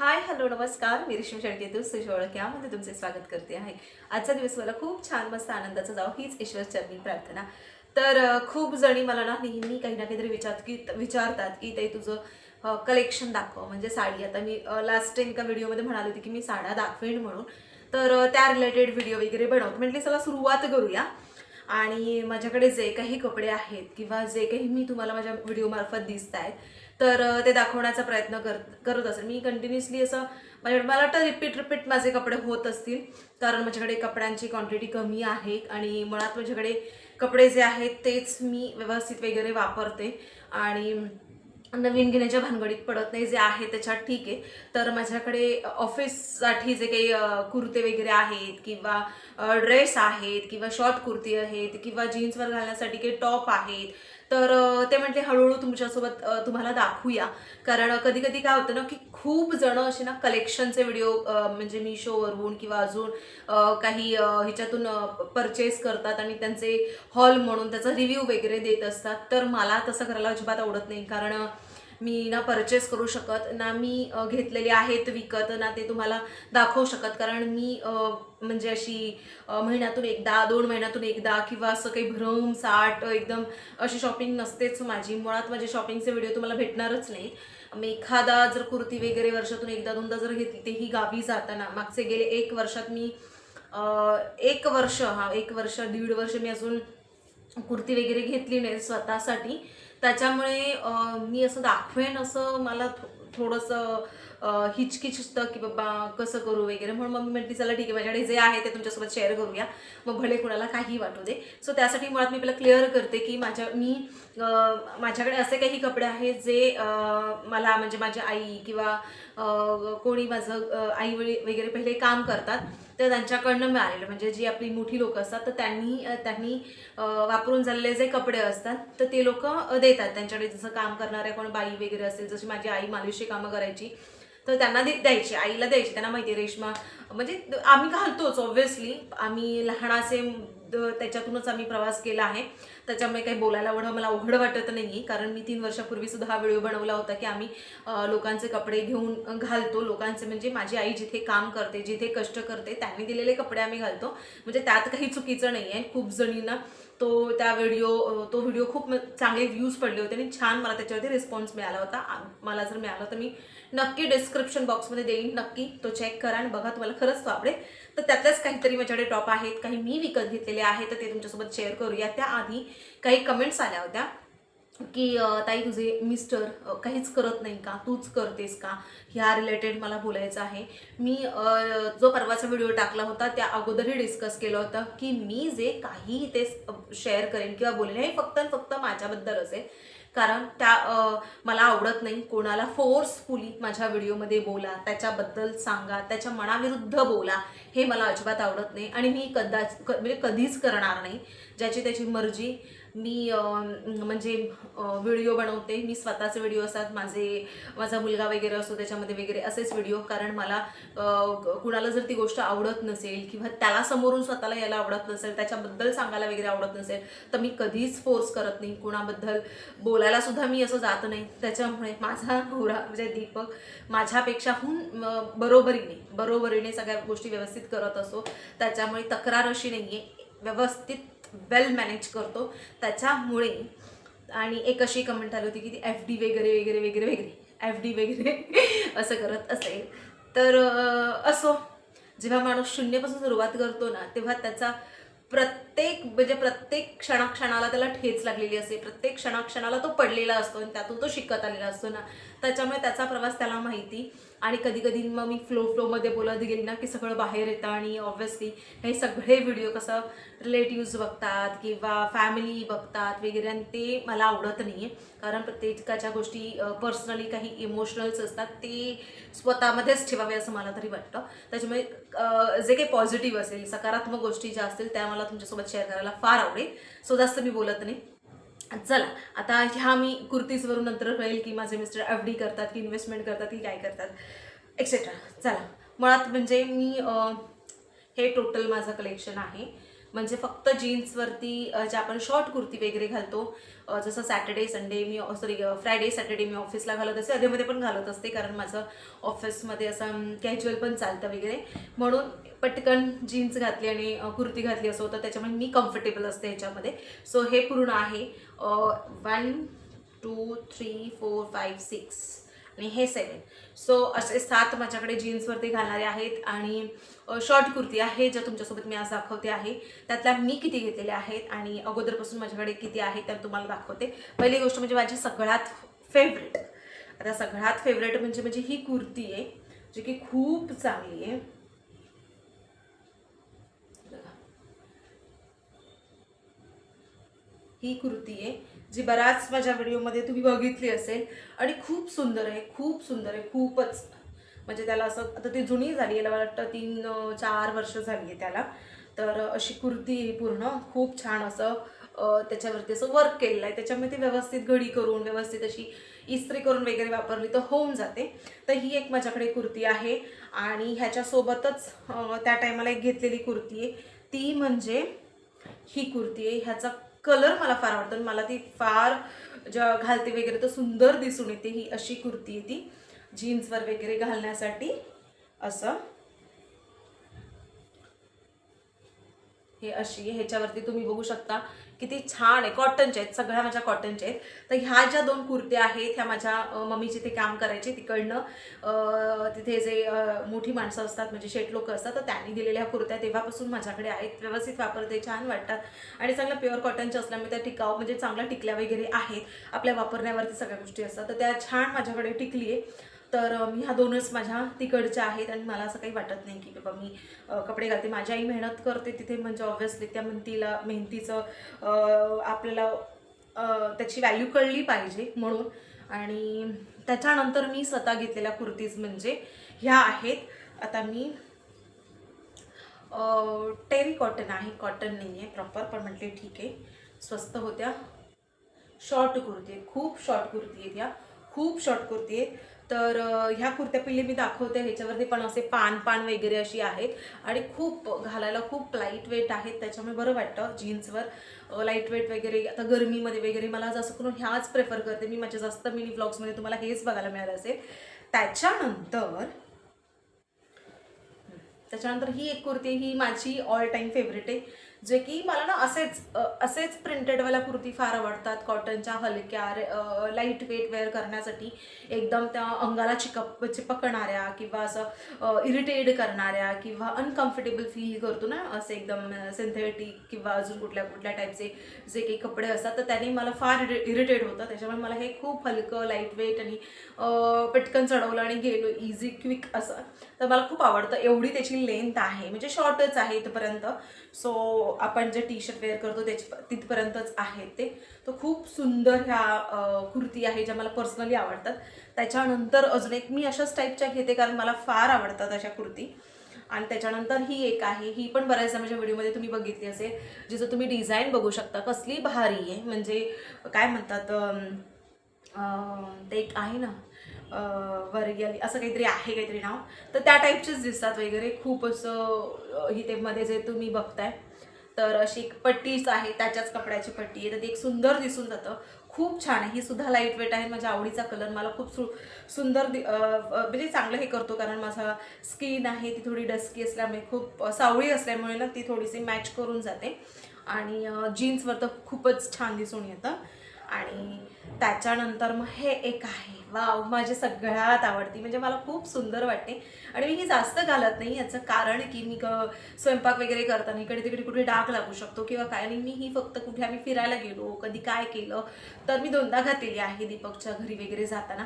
Hi hello नमस्कार. मी रेश्मी शेळके तू सुशोळक यामध्ये तुमचे स्वागत करते आहे. आजचा दिवस मला खूप छान मस्त आनंदाचा जावं हीच ईश्वर चरणी प्रार्थना. तर खूप जणी मला ना नेहमी काही ना काहीतरी विचारत की विचारतात की ते तुझं कलेक्शन दाखव. म्हणजे साडी. आता मी लास्ट टाईम एका व्हिडिओमध्ये म्हणाली होती की मी साड्या दाखवेन म्हणून. तर त्या रिलेटेड व्हिडिओ वगैरे बनवतो. म्हटली चला सुरुवात करूया. आणि माझ्याकडे जे काही कपडे आहेत किंवा जे काही मी तुम्हाला माझ्या व्हिडिओमार्फत दिसत आहेत तर ते दाखवण्याचा प्रयत्न कर करत असेल. मी कंटिन्युअसली असं म्हणजे मला वाटतं रिपीट रिपीट माझे कपडे होत असतील कारण माझ्याकडे कपड्यांची क्वांटिटी कमी आहे आणि मुळात माझ्याकडे कपडे जे आहेत तेच मी व्यवस्थित वगैरे वापरते. आणि नवीन घेण्याच्या भानगडीत पडत नाही जे आहे त्याच्यात ठीक आहे. तर माझ्याकडे ऑफिससाठी जे काही कुर्ते वगैरे आहेत किंवा ड्रेस आहेत किंवा शॉर्ट कुर्ती आहेत किंवा जीन्सवर घालण्यासाठी काही टॉप आहेत तर ते म्हटले हळूहळू तुमच्यासोबत तुम्हाला दाखवूया. कारण कधी कधी काय होतं ना की खूप जण असे ना कलेक्शनचे व्हिडिओ म्हणजे मिशोवरून किंवा अजून काही ह्याच्यातून परचेस करतात आणि त्यांचे हॉल म्हणून त्याचा रिव्ह्यू वगैरे देत असतात. तर मला तसं करायला अजिबात आवडत नाही. कारण मी ना परचेस करू शकत ना मी घेतलेली घेतलेले आहेत विकत ना ते तुम्हाला दाखवू शकत. कारण मी म्हणजे अशी महिन्यातून एकदा दोन महिन्यातून एकदा किंवा असं काही भ्रम साठ एकदम अशी शॉपिंग नसतेच माझी. मुळात माझे शॉपिंगचे व्हिडिओ तुम्हाला भेटणारच नाही. मी एखादा जर कुर्ती वगैरे वर्षातून एकदा दोनदा जर घेतली तेही गावी जाताना. मागचे गेले एक वर्षात मी एक वर्ष हा एक वर्ष दीड वर्ष मी अजून कुर्ती वगैरे घेतली नाही स्वतःसाठी. त्याच्यामुळे मी असं दाखवेन असं मला थो थोडंसं हिचकिचतं की बाबा कसं करू वगैरे. म्हणून मग मी म्हटली चला ठीक आहे माझ्याकडे जे आहे ते तुमच्यासोबत शेअर करूया. मग भले कुणाला काही वाटू दे. सो त्यासाठी मुळात मी पहिला क्लिअर करते की माझ्या मी माझ्याकडे असे काही कपडे आहेत जे मला म्हणजे माझी आई किंवा कोणी माझं आई वगैरे पहिले काम करतात तर त्यांच्याकडनं मिळालेलं म्हणजे जी आपली मोठी लोक असतात तर त्यांनी त्यांनी वापरून झालेले जे कपडे असतात तर ते लोक देतात. त्यांच्याकडे जसं काम करणाऱ्या कोण बाई वगैरे असेल जशी माझी आई मालिशची कामं करायची तर त्यांना दे द्यायची आईला द्यायची त्यांना माहिती आहे म्हणजे आम्ही घालतोच ऑब्व्हियसली आम्ही लहानाचे द- त्याच्यातूनच आम्ही प्रवास केला आहे. त्याच्यामुळे काही बोलायला एवढं मला अवघड वाटत नाही कारण मी तीन वर्षापूर्वी सुद्धा हा व्हिडिओ बनवला होता की आम्ही लोकांचे कपडे घेऊन घालतो. लोकांचे म्हणजे माझी आई जिथे काम करते जिथे कष्ट करते त्यांनी दिलेले कपडे आम्ही घालतो. म्हणजे त्यात काही चुकीचं नाही आहे खूप जणींना तो त्या व्हिडिओ तो व्हिडिओ खूप चांगले व्ह्यूज पडले होते आणि छान मला त्याच्यावरती रिस्पॉन्स मिळाला होता. मला जर मिळाला तर मी नक्की डिस्क्रिप्शन बॉक्समध्ये देईन. नक्की तो चेक करा आणि बघा तुम्हाला खरंच तो आवडेल तर त्यातल्याच काहीतरी माझ्याकडे टॉप आहेत काही मी विकत घेतलेले आहेत तर ते तुमच्यासोबत शेअर करूया. त्याआधी काही कमेंट्स आल्या होत्या. की ताई तुझे मिस्टर काहीच करत नाही का? तूच करतेस का? ह्या रिलेटेड मला बोलायचं आहे. मी जो परवाचा व्हिडिओ टाकला होता त्या अगोदरही डिस्कस केलं होतं की मी जे काही ते शेअर करेन किंवा बोलेन हे फक्त आणि फक्त माझ्याबद्दल असेल कारण त्या मला आवडत नाही कोणाला फोर्सफुली माझ्या व्हिडिओमध्ये बोला त्याच्याबद्दल सांगा त्याच्या मनाविरुद्ध बोला हे मला अजिबात आवडत नाही. आणि मी कदाच म्हणजे कधीच करणार नाही. ज्याची त्याची मर्जी मी म्हणजे व्हिडिओ बनवते. मी स्वतःचे व्हिडिओ असतात. माझे माझा मुलगा वगैरे असतो त्याच्यामध्ये वगैरे असेच व्हिडिओ. कारण मला कुणाला जर ती गोष्ट आवडत नसेल किंवा त्याला समोरून स्वतःला यायला आवडत नसेल त्याच्याबद्दल सांगायला वगैरे आवडत नसेल तर मी कधीच फोर्स करत नाही. कुणाबद्दल बोलायला सुद्धा मी असं जात नाही. त्याच्यामुळे माझा नवरा म्हणजे दीपक माझ्यापेक्षाहून बरोबरीने बरोबरीने सगळ्या गोष्टी व्यवस्थित करत असतो. त्याच्यामुळे तक्रार अशी नाही आहे व्यवस्थित वेल मॅनेज करतो. त्याच्यामुळे आणि एक अशी कमेंट आली होती की ती एफ डी वगैरे वगैरे वगैरे वगैरे एफ डी वगैरे असं करत असेल तर असो. जेव्हा माणूस शून्यपासून सुरुवात करतो ना तेव्हा त्याचा प्रत्येक म्हणजे प्रत्येक क्षणाक्षणाला त्याला ठेच लागलेली असते. प्रत्येक क्षणाक्षणाला तो पडलेला असतो आणि त्यातून तो शिकत आलेला असतो ना. त्याच्यामुळे त्याचा प्रवास त्याला माहिती आणि कधी कधी मग मी फ्लो फ्लोमध्ये बोलत गेली ना की सगळं बाहेर येतं आणि ऑब्व्हियसली हे सगळे व्हिडिओ कसं रिलेटिव्ज बघतात किंवा फॅमिली बघतात वगैरे आणि ते मला आवडत नाही आहे कारण प्रत्येकाच्या गोष्टी पर्सनली काही इमोशनल्स असतात ते स्वतःमध्येच ठेवावे असं मला तरी वाटतं. त्याच्यामुळे जे काही पॉझिटिव्ह असेल सकारात्मक गोष्टी ज्या असतील त्या मला तुमच्यासोबत शेअर करायला फार आवडेल. सो जास्त मी बोलत नाही. चला आता ह्या मी कुर्तीजवरून नंतर कळेल की माझे मिस्टर एफ डी करतात की इन्व्हेस्टमेंट करतात की काय करतात एक्सेट्रा चला मुळात म्हणजे मी हे टोटल माझं कलेक्शन आहे. म्हणजे फक्त जीन्सवरती जे आपण शॉर्ट कुर्ती वगैरे घालतो जसं सॅटर्डे संडे मी सॉरी फ्रायडे सॅटर्डे मी ऑफिसला घालत असते. अधेमध्ये पण घालत असते कारण माझं ऑफिसमध्ये असं कॅज्युअल पण चालतं वगैरे. म्हणून पटकन जीन्स घातली आणि कुर्ती घातली असं होतं. त्याच्यामुळे मी कम्फर्टेबल असते ह्याच्यामध्ये. सो हे पूर्ण आहे. One two three four five six आणि हे सेवन. सो असे सात माझ्याकडे जीन्सवरती घालणारे आहेत आणि शॉर्ट कुर्ती आहे ज्या तुमच्यासोबत मी आज दाखवते आहे. त्यातल्या मी किती घेतलेल्या आहेत आणि अगोदरपासून माझ्याकडे किती आहे त्या तुम्हाला दाखवते. पहिली गोष्ट म्हणजे माझी सगळ्यात फेवरेट आता सगळ्यात फेवरेट म्हणजे म्हणजे ही कुर्ती आहे जी की खूप चांगली आहे बघा. ही कुर्ती आहे जी बऱ्याच माझ्या व्हिडिओमध्ये तुम्ही बघितली असेल. आणि खूप सुंदर आहे खूप सुंदर आहे खूपच. म्हणजे त्याला असं आता ती जुनी झाली आहे मला वाटतं तीन चार वर्ष झाली आहे त्याला. तर अशी कुर्ती ही पूर्ण. खूप छान असं त्याच्यावरती असं वर्क केलेलं आहे. त्याच्यामध्ये ती व्यवस्थित घडी करून व्यवस्थित अशी इस्त्री करून वगैरे वापरली तर होऊन जाते. तर ही एक माझ्याकडे कुर्ती आहे. आणि ह्याच्यासोबतच त्या टायमाला एक घेतलेली कुर्ती आहे. ती म्हणजे ही कुर्ती आहे. ह्याचा कलर मला फार आवडतो आणि मला ती फार ज्या घालते वगैरे तर सुंदर दिसून येते ही अशी कुर्ती आहे ती. जीन्सवर वगैरे घालण्यासाठी असं. हे अशी ह्याच्यावरती तुम्ही बघू शकता किती छान आहे. कॉटनच्या आहेत सगळ्या माझ्या कॉटनच्या आहेत. तर ह्या ज्या दोन कुर्त्या आहेत ह्या माझ्या मम्मी जिथे ते काम करायचे तिकडनं. तिथे जे मोठी माणसं असतात म्हणजे शेट लोक असतात तर त्यांनी दिलेल्या कुर्त्या तेव्हापासून माझ्याकडे आहेत. व्यवस्थित वापरते छान वाटतात. आणि चांगल्या प्युअर कॉटनच्या असल्यामुळे त्या टिकाव म्हणजे चांगल्या टिकल्या वगैरे आहेत. आपल्या वापरण्यावरती सगळ्या गोष्टी असतात. तर त्या छान माझ्याकडे टिकली आहे तर मी ह्या दोनच माझ्या तिकडच्या आहेत आणि मला असं काही वाटत नाही की बाबा मी कपडे घालते. माझी आई मेहनत करते तिथे म्हणजे ऑब्व्हियसली त्या मेहनतीला मेहनतीचं आपल्याला त्याची व्हॅल्यू कळली पाहिजे म्हणून. आणि त्याच्यानंतर मी स्वतः घेतलेल्या कुर्तीज म्हणजे ह्या आहेत. आता मी टेरी कॉटन आहे. कॉटन नाही आहे प्रॉपर पण म्हटले ठीक आहे. स्वस्त होत्या. शॉर्ट कुर्ती आहेत. खूप शॉर्ट कुर्ती आहेत या. खूप शॉर्ट कुर्ती आहेत. तर ह्या कुर्त्या पहिले मी दाखवते. ह्याच्यावरती पण असे पान पान वगैरे अशी आहेत. आणि खूप घालायला खूप लाइट वेट आहेत. त्याच्यामुळे बरं वाटतं जीन्सवर लाइट वेट वगैरे आता गरमीमध्ये वगैरे मला जास्त करून ह्याच प्रेफर करते मी. माझ्या जास्त मिनी ब्लॉग्समध्ये तुम्हाला हेच बघायला मिळालं असेल. त्याच्यानंतर त्याच्यानंतर ही एक कुर्ती ही माझी ऑल टाईम फेवरेट आहे. जे की मला ना असेच असेच प्रिंटेडवाल्या कुर्ती फार आवडतात. कॉटनच्या हलक्या लाइट वेट वेअर करण्यासाठी एकदम त्या अंगाला चिकप चिपकणाऱ्या किंवा असं इरिटेट करणाऱ्या किंवा अनकम्फर्टेबल फील करतो ना असे एकदम सिंथेटिक किंवा अजून कुठल्या कुठल्या टाईपचे जे काही कपडे असतात तर त्याने मला फार इरिटेट होतं. त्याच्यामुळे मला हे खूप हलकं लाइट वेट आणि पटकन चढवलं आणि गेलो इझी क्विक असं. तर मला खूप आवडतं. एवढी त्याची लेंथ आहे. म्हणजे शॉर्टच आहे इथपर्यंत. सो आपण जे टी शर्ट वेअर करतो त्याची तिथपर्यंतच आहे ते. तर खूप सुंदर ह्या कुर्ती आहे ज्या मला पर्सनली आवडतात. त्याच्यानंतर अजून एक मी अशाच टाईपच्या घेते कारण मला फार आवडतात अशा कुर्ती. आणि त्याच्यानंतर ही एक आहे. ही पण बऱ्याचदा माझ्या व्हिडिओमध्ये तुम्ही बघितली असेल जिचं तुम्ही डिझाईन बघू शकता. कसली भारी आहे. म्हणजे काय म्हणतात ते एक आहे ना वर्गियाली असं काहीतरी आहे काहीतरी नाव. तर त्या टाईपचेच दिसतात वगैरे. खूप असं हितेमध्ये ही ते मध्ये जे तुम्ही बघताय. तर अशी एक पट्टीच आहे त्याच्याच कपड्याची पट्टी आहे. तर ती एक सुंदर दिसून जातं. खूप छान आहे. ही सुद्धा लाइट वेट आहे माझ्या आवडीचा कलर मला खूप सु सुंदर दि म्हणजे चांगलं हे करतो कारण माझा स्किन आहे ती थोडी डस्की असल्यामुळे खूप सावळी असल्यामुळे ना ती थोडीशी मॅच करून जाते. आणि जीन्सवर तर खूपच छान दिसून येतं. आणि त्याच्यानंतर मग हे एक आहे. वाव माझी सगळ्यात आवडती. म्हणजे मला खूप सुंदर वाटते. आणि मी ही जास्त घालत नाही याचं कारण की मी स्वयंपाक वगैरे करताना इकडे तिकडे कुठे डाग लागू शकतो किंवा काय आणि मी ही फक्त कुठे आम्ही फिरायला गेलो कधी काय केलं तर मी दोनदा घातलेली आहे दीपकच्या घरी वगैरे जाताना.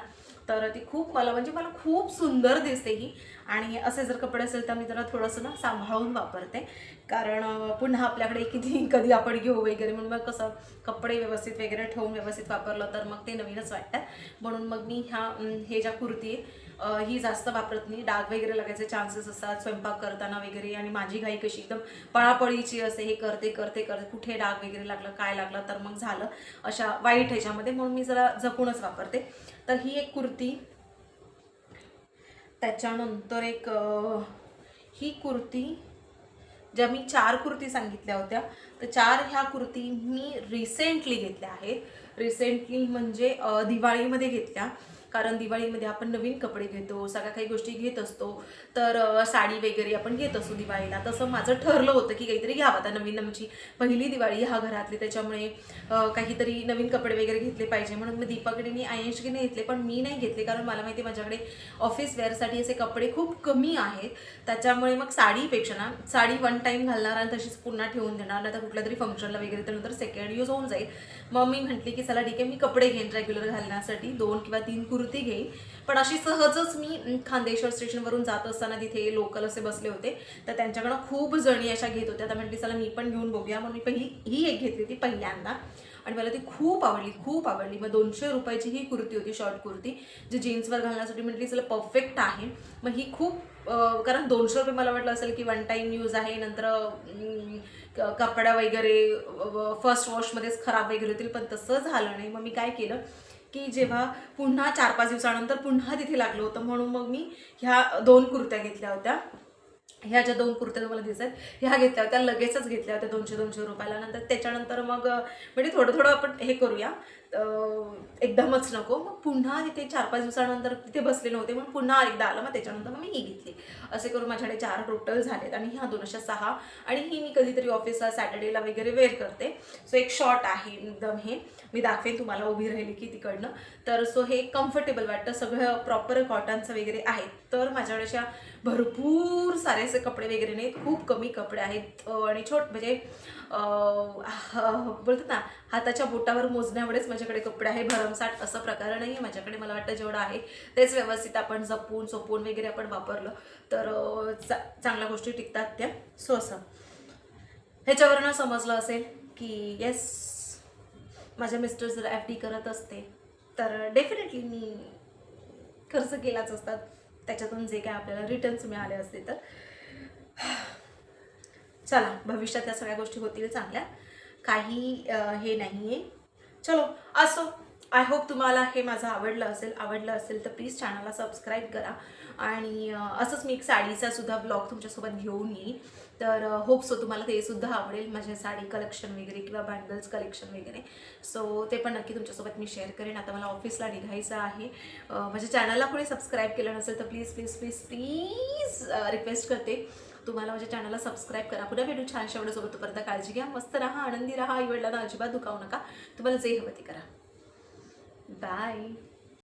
तर ती खूप मला म्हणजे मला खूप सुंदर दिसते ही. आणि असे जर कपडे असेल तर मी जरा थोडंसं ना सांभाळून वापरते. कारण पुन्हा आपल्याकडे किती कधी आपण घेऊ वगैरे म्हणून मग कसं कपडे व्यवस्थित वगैरे ठेवून व्यवस्थित वापरलं तर मग ते नवीनच वाटतं म्हणून मग मी ह्या हे ज्या कुर्ती आहे, ही जास्त वापरत नाही. डाग वगैरे लागायचे चान्सेस असतात. स्वयंपाक करताना वगैरे आणि माझी घाई कशी एकदम पळापळीची असते हे करते करते करते. कुठे डाग वगैरे लागलं काय लागलं तर मग झालं. अशा वाईट ह्याच्यामध्ये म्हणून मी जरा जपूनच वापरते. तर ही एक कुर्ती. त्याच्यानंतर एक ही कुर्ती. ज्या मी चार कुर्ती सांगितल्या होत्या. तर चार ह्या कुर्ती मी रिसेंटली घेतल्या आहेत. रिसेंटली म्हणजे दिवाळीमध्ये घेतल्या. कारण दिवाळीमध्ये आपण नवीन कपडे घेतो सगळ्या काही गोष्टी घेत असतो. तर साडी वगैरे आपण घेत असतो दिवाळीला. तसं माझं ठरलं होतं की काहीतरी घ्यावं. आता नवीन आमची पहिली दिवाळी ह्या घरातली. त्याच्यामुळे काहीतरी नवीन कपडे वगैरे घेतले पाहिजे म्हणून मी दीपाकडे मी आयंशकीने घेतले पण मी नाही घेतले कारण मला माहिती आहे माझ्याकडे ऑफिस वेअरसाठी असे कपडे खूप कमी आहेत. त्याच्यामुळे मग साडीपेक्षा ना साडी वन टाईम घालणार आणि तशीच पुन्हा ठेवून देणार. नाही तर कुठल्या तरी फंक्शनला वगैरे तर नंतर सेकंड यूज होऊन जाईल. मग मी म्हटली की चला ठीक आहे मी कपडे घेईन रेग्युलर घालण्यासाठी. दोन किंवा तीन कुर्ती घेईन. पण अशी सहजच मी खांदेश्वर स्टेशनवरून जात असताना तिथे लोकल असे बसले होते तर त्यांच्याकडं खूप जणी अशा घेत होत्या. तर म्हटली चला मी पण घेऊन बघूया. मग मी पहिली ही एक घेतली होती पहिल्यांदा. आणि मला ती खूप आवडली खूप आवडली. मग दोनशे रुपयाची ही कुर्ती होती शॉर्ट कुर्ती जी जीन्सवर घालण्यासाठी म्हटली चला परफेक्ट आहे. मग ही खूप कारण दोनशे रुपये मला वाटलं असेल की वन टाईम यूज आहे नंतर कपडा वगैरे फर्स्ट वॉशमध्येच खराब वगैरे होतील पण तसं झालं नाही. मग मी काय केलं की जेव्हा पुन्हा चार पाच दिवसानंतर पुन्हा तिथे लागलं होतं म्हणून मग मी ह्या दोन कुर्त्या घेतल्या होत्या. ह्या ज्या दोन कुर्त्या तुम्हाला दिसत ह्या घेतल्या होत्या लगेचच घेतल्या होत्या दोनशे दोनशे रुपयाला. नंतर त्याच्यानंतर मग म्हणजे थोडं थोडं आपण हे करूया. एकदमच नको. मग पुन्हा तिथे चार पाच दिवसानंतर तिथे बसले नव्हते मग पुन्हा एकदा आलं मग त्याच्यानंतर मग मी ही घेतली. असे करून माझ्याकडे चार टोटल झालेत आणि ह्या दोन अशा सहा. आणि ही मी कधीतरी ऑफिसला सॅटर्डेला वगैरे वेअर करते. सो एक शॉर्ट आहे एकदम हे. मी दाखवेन तुम्हाला उभी राहिली की तिकडनं. तर सो हे कम्फर्टेबल वाटतं. सगळं प्रॉपर कॉटनचं वगैरे आहे. तर माझ्याकडे अशा भरपूर सारे असे कपडे वगैरे नाहीत. खूप कमी कपडे आहेत. आणि छोट म्हणजे बोलतात ना हाताच्या बोटावर मोजण्यामुळेच माझ्याकडे कपडे आहे भरमसाठ असं प्रकार नाही आहे माझ्याकडे. मला वाटतं जेवढं आहे तेच व्यवस्थित आपण जपून सोपून वगैरे आपण वापरलं तर चा चांगल्या गोष्टी टिकतात त्या. सो असं. ह्याच्यावरनं समजलं असेल की येस माझ्या मिस्टर जर एफ डी करत असते तर डेफिनेटली मी खर्च केलाच असतात. त्याच्यातून जे काय आपल्याला रिटर्न्स मिळाले असते तर. चला भविष्यात या सगळ्या गोष्टी होतील चांगल्या. काही हे नाही आहे चलो असो. आय होप तुम्हाला हे माझं आवडलं असेल आवडलं असेल तर प्लीज चॅनलला सबस्क्राईब करा. आणि असंच मी एक साडीचा सुद्धा ब्लॉग तुमच्यासोबत घेऊन येईन तर होप सो तुम्हाला ते सुद्धा आवडेल माझ्या साडी कलेक्शन वगैरे किंवा बँगल्स कलेक्शन वगैरे. सो ते पण नक्की तुमच्यासोबत मी शेअर करेन. आता मला ऑफिसला निघायचं आहे. माझ्या चॅनलला कोणी सबस्क्राईब केलं नसेल तर please please please please request करते. तुम्हाला माझ्या चॅनलला सबस्क्राईब करा. पुन्हा भेटू छानशा व्हिडिओसोबत तोपर्यंत काळजी घ्या. मस्त राहा आनंदी राहा. आई वडिलांना अजिबात दुखावू नका. तुम्हाला जे हवं ते करा. बाय